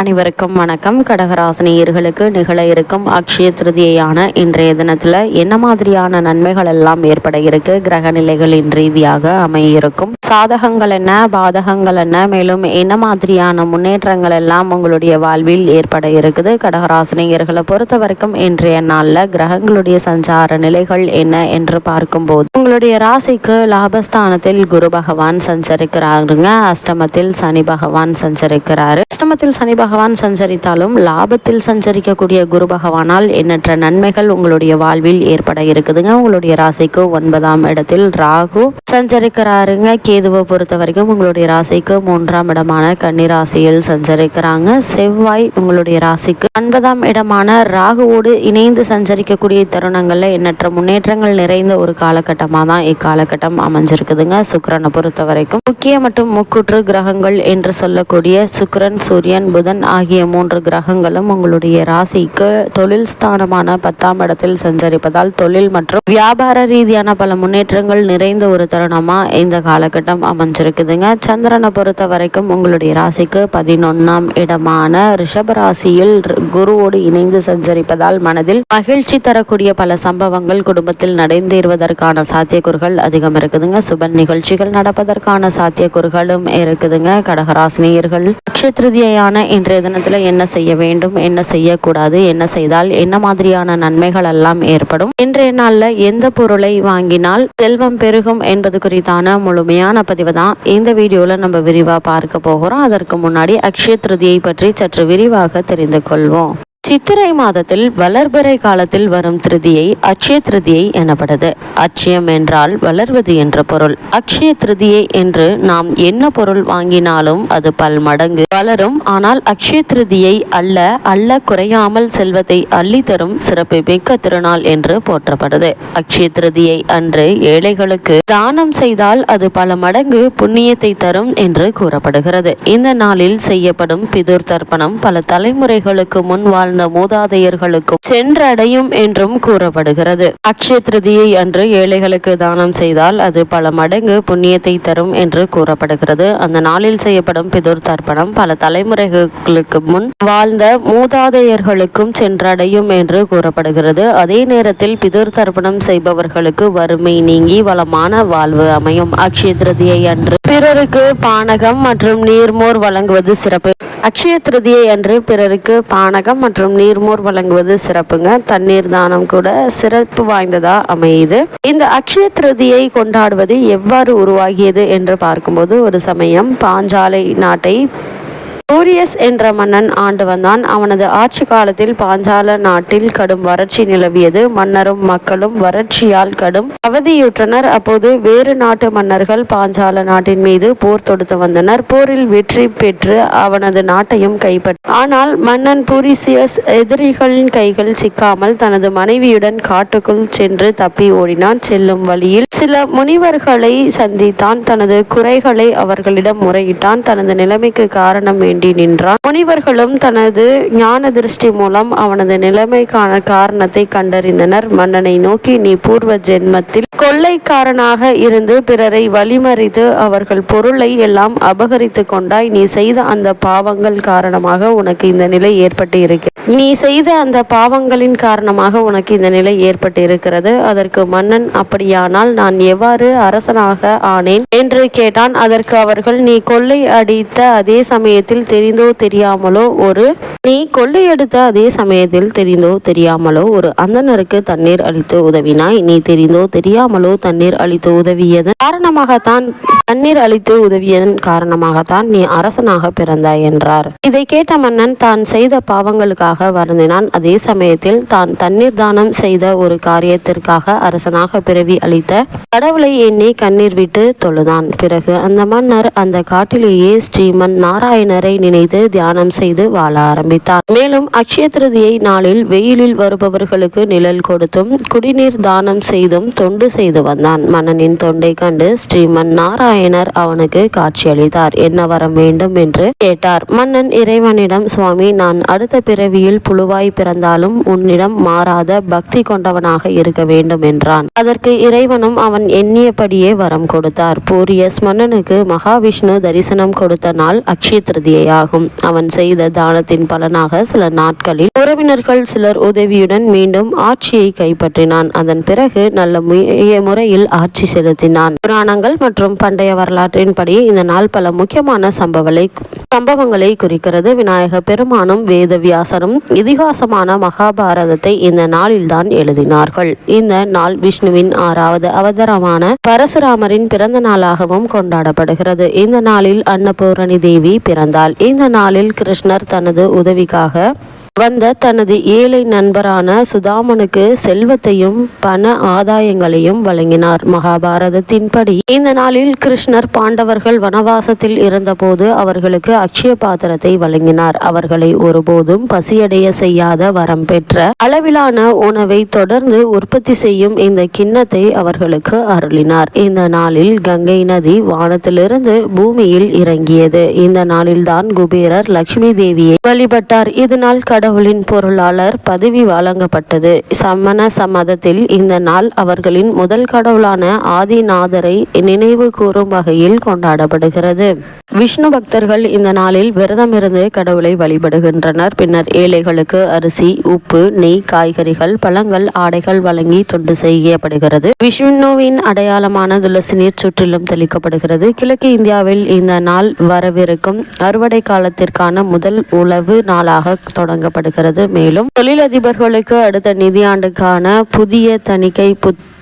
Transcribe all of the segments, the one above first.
அனைவருக்கும் வணக்கம். கடகராசினியர்களுக்கு நிகழ இருக்கும் அக்ஷய திருதியான இன்றைய தினத்தில் என்ன மாதிரியான நன்மைகள் எல்லாம் ஏற்பட இருக்கு? கிரக நிலைகளின் ரீதியாக அமையிருக்கும். சாதகங்கள் என்ன? பாதகங்கள் என்ன? மேலும் என்ன மாதிரியான முன்னேற்றங்கள் எல்லாம் உங்களுடைய வாழ்வில் ஏற்பட இருக்குது? கடகராசினியர்களை பொறுத்த வரைக்கும் இன்றைய நாளில் கிரகங்களுடைய சஞ்சார நிலைகள் என்ன என்று பார்க்கும்போது உங்களுடைய ராசிக்கு லாபஸ்தானத்தில் குரு பகவான் சஞ்சரிக்கிறாருங்க. அஷ்டமத்தில் சனி பகவான் சஞ்சரிக்கிறாரு. அஷ்டமத்தில் சனி பகவான் சஞ்சரித்தாலும் லாபத்தில் சஞ்சரிக்கக்கூடிய குரு பகவானால் எண்ணற்ற நன்மைகள் உங்களுடைய வாழ்வில் ஏற்பட இருக்குதுங்க. உங்களுடைய ராசிக்கு ஒன்பதாம் இடத்தில் ராகு சஞ்சரிக்கிறாருங்க. கேதுவை பொறுத்த வரைக்கும் உங்களுடைய ராசிக்கு மூன்றாம் இடமான கன்னிராசியில் சஞ்சரிக்கிறாங்க. செவ்வாய் உங்களுடைய ராசிக்கு ஒன்பதாம் இடமான ராகுவோடு இணைந்து சஞ்சரிக்கக்கூடிய தருணங்கள்ல எண்ணற்ற முன்னேற்றங்கள் நிறைந்த ஒரு காலகட்டமாக தான் இக்காலகட்டம் அமைஞ்சிருக்குதுங்க. சுக்கரனை பொறுத்த வரைக்கும் முக்கிய மற்றும் முக்கூற்று கிரகங்கள் என்று சொல்லக்கூடிய சுக்கரன் சூரியன் புதன் ஆகிய மூன்று கிரகங்களும் உங்களுடைய ராசிக்கு தொழில் ஸ்தானமான பத்தாம் இடத்தில் சஞ்சரிப்பதால் தொழில் மற்றும் வியாபார ரீதியான பல முன்னேற்றங்கள் நிறைந்த ஒரு தருணமா இந்த காலகட்டம் அமைஞ்சிருக்குதுங்க. சந்திரனை பொறுத்த வரைக்கும் உங்களுடைய ராசிக்கு பதினொன்னாம் இடமான ரிஷப ராசியில் குருவோடு இணைந்து சஞ்சரிப்பதால் மனதில் மகிழ்ச்சி தரக்கூடிய பல சம்பவங்கள் குடும்பத்தில் நடந்தேறுவதற்கான சாத்தியக்கூறுகள் அதிகம் இருக்குதுங்க. சுப நிகழ்ச்சிகள் நடப்பதற்கான சாத்தியக்கூறுகளும் இருக்குதுங்க. கடகராசினியர்கள் நட்சத்திரதியான இன்று இன்றைய தினத்தில் என்ன செய்ய வேண்டும் என்ன செய்யக்கூடாது என்ன செய்தால் என்ன மாதிரியான நன்மைகள் எல்லாம் ஏற்படும்? இன்றைய நாளில் எந்த பொருளை வாங்கினால் செல்வம் பெருகும் என்பது குறித்தான முழுமையான பதிவு தான் இந்த வீடியோவில் நம்ம விரிவாக பார்க்க போகிறோம். அதற்கு முன்னாடி அக்ஷய திருதியை பற்றி சற்று விரிவாக தெரிந்து கொள்வோம். சித்திரை மாதத்தில் வளர்பிறை காலத்தில் வரும் திருதியை அட்சய திருதியை எனப்படுது அட்சயம் என்றால் வளர்வது என்ற பொருள். அக்ஷய திருதியை என்று நாம் என்ன பொருள் வாங்கினாலும் அது பல் மடங்கு வளரும். ஆனால் அக்ஷய திருதியை அல்ல அல்ல குறையாமல் செல்வத்தை அள்ளி தரும் சிறப்பு மிக்க திருநாள் என்று போற்றப்படுது. அக்ஷய திருதியை அன்று ஏழைகளுக்கு தானம் செய்தால் அது பல மடங்கு புண்ணியத்தை தரும் என்று கூறப்படுகிறது. இந்த நாளில் செய்யப்படும் பிதுர் தர்ப்பணம் பல தலைமுறைகளுக்கு முன் வாழ்ந்த மூதாதையர்களுக்கும் சென்றடையும் என்றும் கூறப்படுகிறது. அக்ஷய திருதியை அன்று ஏழைகளுக்கு தானம் செய்தால் அது பல மடங்கு புண்ணியத்தை தரும் என்று கூறப்படுகிறது. அந்த நாளில் செய்யப்படும் பிதுர் தர்ப்பணம் பல தலைமுறைகளுக்கு முன் வாழ்ந்த மூதாதையர்களுக்கும் சென்றடையும் என்று கூறப்படுகிறது. அதே நேரத்தில் பிதுர் தர்ப்பணம் செய்பவர்களுக்கு வறுமை நீங்கி வளமான வாழ்வு அமையும். அக்ஷய திருதியை அன்று பிறருக்கு பானகம் மற்றும் நீர்மோர் வழங்குவது சிறப்பு. அக்ஷய திருதியை அன்று பிறருக்கு பானகம் மற்றும் மற்றும் நீர்மோர் வழங்குவது சிறப்புங்க. தண்ணீர் தானம் கூட சிறப்பு வாய்ந்ததா அமையுது. இந்த அக்ஷய திருதியை கொண்டாடுவது எவ்வாறு உருவாகியது என்று பார்க்கும்போது ஒரு சமயம் பாஞ்சாலை நாட்டை சூரியஸ் என்ற மன்னன் ஆண்டு வந்தான் அவனது ஆட்சி காலத்தில் பாஞ்சால நாட்டில் கடும் வறட்சி நிலவியது. மன்னரும் மக்களும் வறட்சியால் கடும் அவதியுற்றனர். அப்போது வேறு நாட்டு மன்னர்கள் பாஞ்சால நாட்டின் மீது போர் தொடுத்து வந்தனர். போரில் வெற்றி பெற்று அவனது நாட்டையும் கைப்பற்ற ஆனால் மன்னன் பூரிசியஸ் எதிரிகளின் கைகள் சிக்காமல் தனது மனைவியுடன் காட்டுக்குள் சென்று தப்பி ஓடினான். செல்லும் வழியில் சில முனிவர்களை சந்தித்தான். தனது குறைகளை அவர்களிடம் முறையிட்டான். தனது நிலைமைக்கு காரணம் வேண்டி நின்றான். முனிவர்களும் தனது ஞான திருஷ்டி மூலம் அவனது நிலைமைக்கான காரணத்தை கண்டறிந்தனர். மன்னனை நோக்கி நீ பூர்வ ஜென்மத்தில் கொள்ளைக்காரனாக இருந்து பிறரை வழிமறித்து அவர்கள் பொருளை எல்லாம் அபகரித்து கொண்டாய். நீ செய்த அந்த பாவங்கள் காரணமாக உனக்கு இந்த நிலை ஏற்பட்டு இருக்கு நீ செய்த அந்த பாவங்களின் காரணமாக உனக்கு இந்த நிலை ஏற்பட்டு இருக்கிறது அதற்கு மன்னன் அப்படியானால் நான் எவ்வாறு அரசனாக ஆனேன்? என்று கேட்டான். அதற்கு அவர்கள் நீ கொள்ளை அடித்த அதே சமயத்தில் தெரிந்தோ தெரியாமலோ ஒரு நீ கொள்ளையடித்த அதே சமயத்தில் தெரிந்தோ தெரியாமலோ ஒரு அந்தனருக்கு தண்ணீர் அளித்து உதவினாய். நீ தெரிந்தோ தெரியாமலோ தண்ணீர் அளித்து உதவியதன் காரணமாகத்தான் தண்ணீர் அளித்து உதவியதன் காரணமாகத்தான் நீ அரசனாக பிறந்தாய் என்றார். இதை கேட்ட மன்னன் தான் செய்த பாவங்களுக்காக வருந்தினான். அதே சமயத்தில் தான் தண்ணீர் தானம் செய்த ஒரு காரியத்திற்காக அரசனாக பிறவி அளித்த கடவுளை எண்ணி கண்ணீர் விட்டு தொழுதான். பிறகு அந்த மன்னர் அந்த காட்டிலேயே ஸ்ரீமன் நாராயணரை நினைத்து தியானம் செய்து வாழ ஆரம்பித்தார். ஆரம்பித்தார். மேலும் அக்ஷய திருதியை நாளில் வெயிலில் வருபவர்களுக்கு நிழல் கொடுத்தும் குடிநீர் தானம் செய்தும் தொண்டு செய்து வந்தான். மன்னனின் தொண்டை கண்டு ஸ்ரீமன் நாராயணர் அவனுக்கு காட்சியளித்தார். என்ன வரம் வேண்டும்? என்று கேட்டார். மன்னன் இறைவனிடம் சுவாமி நான் அடுத்த பிறவியில் புழுவாய் பிறந்தாலும் உன்னிடம் மாறாத பக்தி கொண்டவனாக இருக்க வேண்டும் என்றான். அதற்கு இறைவனும் அவன் எண்ணியபடியே வரம் கொடுத்தார். பூரியஸ் மன்னனுக்கு மகாவிஷ்ணு தரிசனம் கொடுத்த நாள் அக்ஷய திருதியாகும் அவன் செய்த தானத்தின் பலனாக சில நாட்களில் உறவினர்கள் சிலர் உதவியுடன் மீண்டும் ஆட்சியை கைப்பற்றினான். அதன் பிறகு நல்ல முறையில் ஆட்சி செலுத்தினான். புராணங்கள் மற்றும் பண்டைய வரலாற்றின்படி இந்த நாள் பல முக்கியமான சம்பவங்களை சம்பவங்களை குறிக்கிறது. விநாயக பெருமானும் வேதவியாசரும் இதிகாசமான மகாபாரதத்தை இந்த நாளில்தான் எழுதினார்கள். இந்த நாள் விஷ்ணுவின் ஆறாவது அவதாரமான பரசுராமரின் பிறந்த நாளாகவும் கொண்டாடப்படுகிறது. இந்த நாளில் அன்னபூரணி தேவி பிறந்தாள். இந்த நாளில் கிருஷ்ணர் தனது உதவிக்காக வந்த தனது ஏழை நண்பரான சுதாமனுக்கு செல்வத்தையும் பண ஆதாயங்களையும் வழங்கினார். மகாபாரதத்தின்படி இந்த நாளில் கிருஷ்ணர் பாண்டவர்கள் வனவாசத்தில் இருந்தபோது அவர்களுக்கு அக்ஷய பாத்திரத்தை வழங்கினார். அவர்களை ஒருபோதும் பசியடைய செய்யாத வரம் பெற்ற அளவிலான உணவை தொடர்ந்து உற்பத்தி செய்யும் இந்த கிண்ணத்தை அவர்களுக்கு அருளினார். இந்த நாளில் கங்கை நதி வானத்திலிருந்து பூமியில் இறங்கியது. இந்த நாளில்தான் குபேரர் லட்சுமி தேவியை வழிபட்டார். இதனால் கடவுளின் பொருளாளர் பதவி வழங்கப்பட்டது. சமண சமதத்தில் இந்த நாள் அவர்களின் முதல் கடவுளான ஆதிநாதரை நினைவு கூறும் வகையில் கொண்டாடப்படுகிறது. விஷ்ணு பக்தர்கள் இந்த நாளில் விரதமிருந்து கடவுளை வழிபடுகின்றனர். பின்னர் ஏழைகளுக்கு அரிசி உப்பு நெய் காய்கறிகள் பழங்கள் ஆடைகள் வழங்கி தொண்டு செய்யப்படுகிறது. விஷ்ணுவின் அடையாளமான துளசி நீர் சுற்றிலும் தெளிக்கப்படுகிறது. கிழக்கு இந்தியாவில் இந்த நாள் வரவிருக்கும் அறுவடை காலத்திற்கான முதல் உழவு நாளாக தொடங்கப்படுகிறது மேலும் தொழிலதிபர்களுக்கு அடுத்த நிதியாண்டுக்கான புதிய தணிக்கை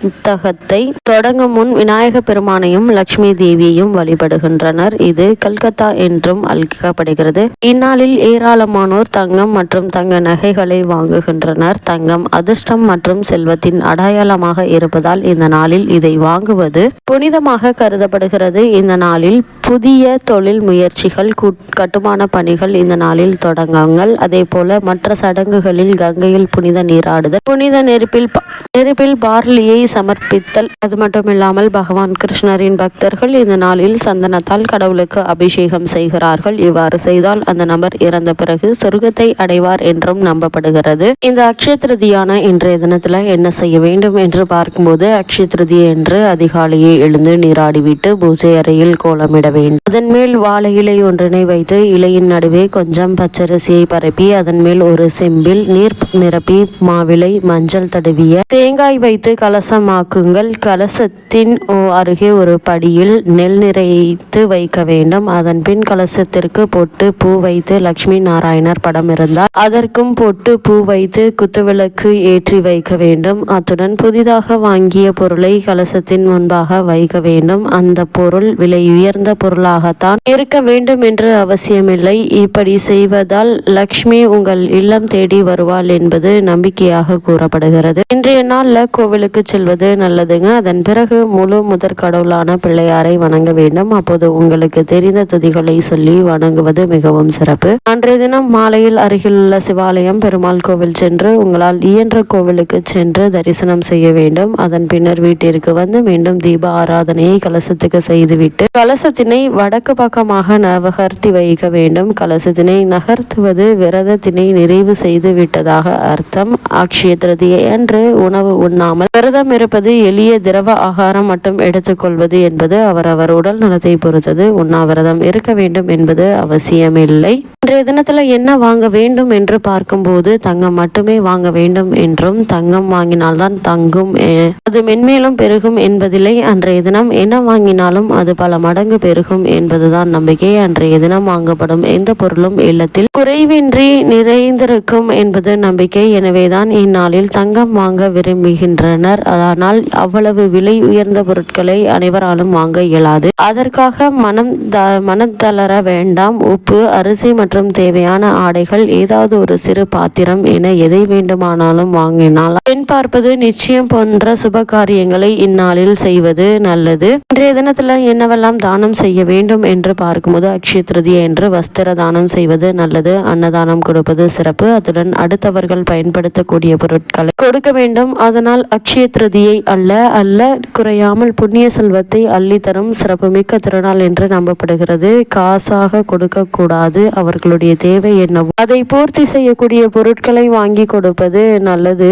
புத்தகத்தை தொடங்கும் முன் விநாயக பெருமானையும் லட்சுமி தேவியையும் வழிபடுகின்றனர். இது கல்கத்தா என்றும் அழைக்கப்படுகிறது. இந்நாளில் ஏராளமானோர் தங்கம் மற்றும் தங்க நகைகளை வாங்குகின்றனர். தங்கம் அதிர்ஷ்டம் மற்றும் செல்வத்தின் அடையாளமாக இருப்பதால் இந்த நாளில் இதை வாங்குவது புனிதமாக கருதப்படுகிறது. இந்த நாளில் புதிய தொழில் முயற்சிகள் கட்டுமான பணிகள் இந்த நாளில் தொடங்குங்கள். அதே போல மற்ற சடங்குகளில் கங்கையில் புனித நீராடுதல் புனித நெருப்பில் நெருப்பில் பார்லியை சமர்ப்பித்தல். அது மட்டுமில்லாமல் பகவான் கிருஷ்ணரின் பக்தர்கள் இந்த நாளில் சந்தனத்தால் கடவுளுக்கு அபிஷேகம் செய்கிறார்கள். இவ்வாறு செய்தால் அந்த நபர் இறந்த பிறகு சொர்க்கத்தை அடைவார் என்றும் நம்பப்படுகிறது. இந்த அக்ஷய திருதியான இன்றைய தினத்துல என்ன செய்ய வேண்டும் என்று பார்க்கும்போது அக்ஷயத்ருதி என்று அதிகாலையே எழுந்து நீராடிவிட்டு பூஜை அறையில் கோலமிட வேண்டும். அதன் மேல் வாழை இலை ஒன்றினை வைத்து இலையின் நடுவே கொஞ்சம் பச்சரிசியை பரப்பி அதன் மேல் ஒரு செம்பில் நீர் நிரப்பி மாவிலை மஞ்சள் தடவிய தேங்காய் வைத்து கலசமாக்குங்கள் கலசத்தின் அருகே ஒரு படியில் நெல் நிறைத்து வைக்க வேண்டும். அதன் பின் கலசத்திற்கு பொட்டு பூ வைத்து லட்சுமி நாராயணர் படம் இருந்தால் அதற்கும் பொட்டு பூ வைத்து குத்துவிளக்கு ஏற்றி வைக்க வேண்டும். அத்துடன் புதிதாக வாங்கிய பொருளை கலசத்தின் முன்பாக வைக்க வேண்டும். அந்த பொருள் விலை உயர்ந்த பொருளாகத்தான் இருக்க வேண்டும் என்று அவசியமில்லை. இப்படி செய்வதால் லக்ஷ்மி உங்கள் இல்லம் தேடி வருவாள் என்பது நம்பிக்கையாக கூறப்படுகிறது. இன்றைய நாளில் கோவிலுக்கு கொள்வது நல்லதுங்க. அதன் பிறகு முழு முதற் கடவுளான பிள்ளையாரை வணங்க வேண்டும். அப்போது உங்களுக்கு தெரிந்த துதிகளை சொல்லி வணங்குவது மிகவும் சிறப்பு. அன்றைய தினம் மாலையில் அருகிலுள்ள சிவாலயம் பெருமாள் கோவில் சென்று உங்களால் இயன்ற கோவிலுக்கு சென்று தரிசனம் செய்ய வேண்டும். அதன் பின்னர் வீட்டிற்கு வந்து மீண்டும் தீப ஆராதனையை கலசத்துக்கு செய்துவிட்டு கலசத்தினை வடக்கு பக்கமாக நகர்த்தி வைக்க வேண்டும். கலசத்தினை நகர்த்துவது விரதத்தினை நிறைவு செய்து விட்டதாக அர்த்தம். அக்ஷய திருதியை அன்று உணவு உண்ணாமல் விரதம் இருப்பது எளிய திரவ ஆகாரம் மட்டும் எடுத்துக்கொள்வது என்பது அவரவர் உடல் நலத்தை பொறுத்தது. உண்ணாவிரதம் இருக்க வேண்டும் என்பது அவசியமில்லை. இன்றைய தினத்துல என்ன வாங்க வேண்டும் என்று பார்க்கும்போது தங்கம் மட்டுமே வாங்க வேண்டும் என்றும் தங்கம் வாங்கினால்தான் தங்கும் அது மென்மேலும் பெருகும் என்பதில்லை. அன்றைய தினம் என்ன வாங்கினாலும் அது பல மடங்கு பெருகும் என்பதுதான் நம்பிக்கை. அன்றைய தினம் வாங்கப்படும் எந்த பொருளும் இல்லத்தில் குறைவின்றி நிறைந்திருக்கும் என்பது நம்பிக்கை. எனவேதான் இந்நாளில் தங்கம் வாங்க விரும்புகின்றனர். அதாவது ஆனால் அவ்வளவு விலை உயர்ந்த பொருட்களை அனைவராலும் வாங்க இயலாது. அதற்காக மனம் த மனம் தளர வேண்டாம். உப்பு அரிசி மற்றும் தேவையான ஆடைகள் ஏதாவது ஒரு சிறு பாத்திரம் என எதை வேண்டுமானாலும் வாங்கினால். பெண் பார்ப்பது நிச்சயம் போன்ற சுப காரியங்களை இந்நாளில் செய்வது நல்லது. இன்றைய தினத்துல என்னவெல்லாம் தானம் செய்ய வேண்டும் என்று பார்க்கும்போது அக்ஷய திருதியை என்று வஸ்திர தானம் செய்வது நல்லது. அன்னதானம் கொடுப்பது சிறப்பு. அத்துடன் அடுத்தவர்கள் பயன்படுத்தக்கூடிய பொருட்களை கொடுக்க வேண்டும். அதனால் அக்ஷய திருதியை அல்ல அல்ல குறையாமல் புண்ணிய செல்வத்தை அள்ளி தரும் சிறப்புமிக்க திருநாள் என்று நம்பப்படுகிறது. காசாக கொடுக்க கூடாது அவர்களுடைய தேவை என்னவோ. அதை பூர்த்தி செய்யக்கூடிய பொருட்களை வாங்கி கொடுப்பது நல்லது.